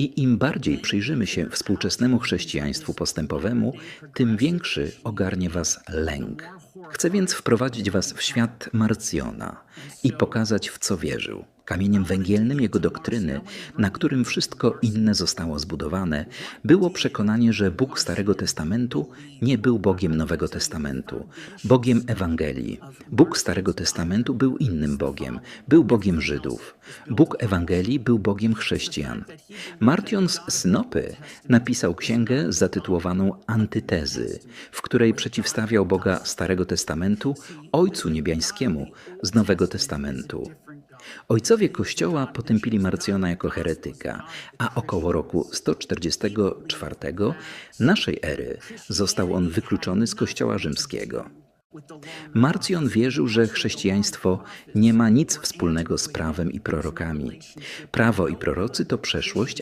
I im bardziej przyjrzymy się współczesnemu chrześcijaństwu postępowemu, tym większy ogarnie Was lęk. Chcę więc wprowadzić Was w świat Marcjona i pokazać, w co wierzył. Kamieniem węgielnym jego doktryny, na którym wszystko inne zostało zbudowane, było przekonanie, że Bóg Starego Testamentu nie był Bogiem Nowego Testamentu, Bogiem Ewangelii. Bóg Starego Testamentu był innym Bogiem, był Bogiem Żydów. Bóg Ewangelii był Bogiem chrześcijan. Martion z Snopy napisał księgę zatytułowaną Antytezy, w której przeciwstawiał Boga Starego Testamentu Ojcu Niebiańskiemu z Nowego Testamentu. Ojcowie Kościoła potępili Marcjona jako heretyka, a około roku 144 naszej ery został on wykluczony z Kościoła rzymskiego. Marcjon wierzył, że chrześcijaństwo nie ma nic wspólnego z prawem i prorokami. Prawo i prorocy to przeszłość,